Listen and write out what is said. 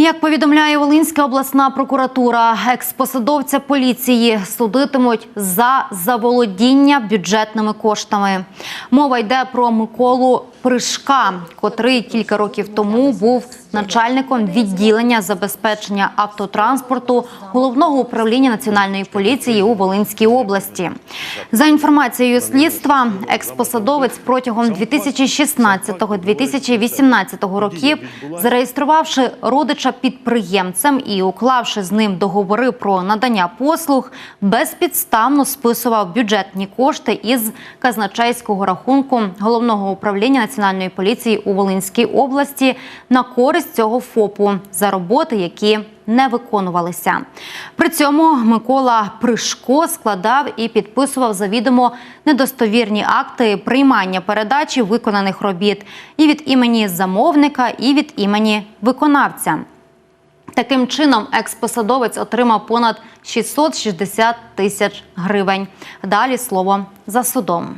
Як повідомляє Волинська обласна прокуратура, експосадовця поліції судитимуть за заволодіння бюджетними коштами. Мова йде про Миколу Пришка, котрий кілька років тому був начальником відділення забезпечення автотранспорту головного управління національної поліції у Волинській області. За інформацією слідства, експосадовець протягом 2016-2018 років, зареєструвавши родича підприємцем і уклавши з ним договори про надання послуг, безпідставно списував бюджетні кошти із казначейського рахунку головного управління національної поліції у Волинській області на користь цього ФОПу за роботи, які не виконувалися. При цьому Микола Пришко складав і підписував завідомо недостовірні акти приймання передачі виконаних робіт і від імені замовника, і від імені виконавця. Таким чином, експосадовець отримав понад 660 тисяч гривень. Далі слово за судом.